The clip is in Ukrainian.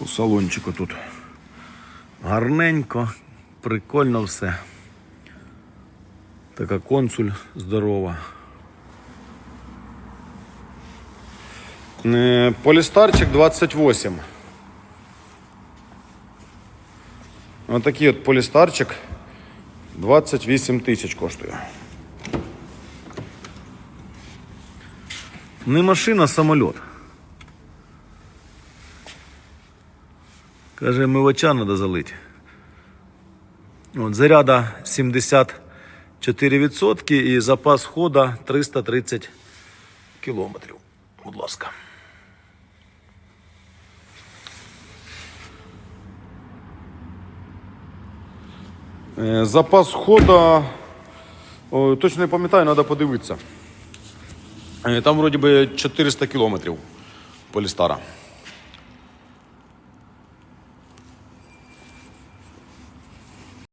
У салончику тут гарненько, прикольно все. Така консуль здорова. Е, Полістарчик 28. Отакий от полістарчик 28 тисяч коштує. Не машина, а самоліт. Каже, мивача треба залити. От, заряда 74% і запас хода 330 кілометрів. Будь ласка. Е, Запас хода. О, точно не пам'ятаю, треба подивитися. Е, Там вроді би 400 кілометрів Полістара.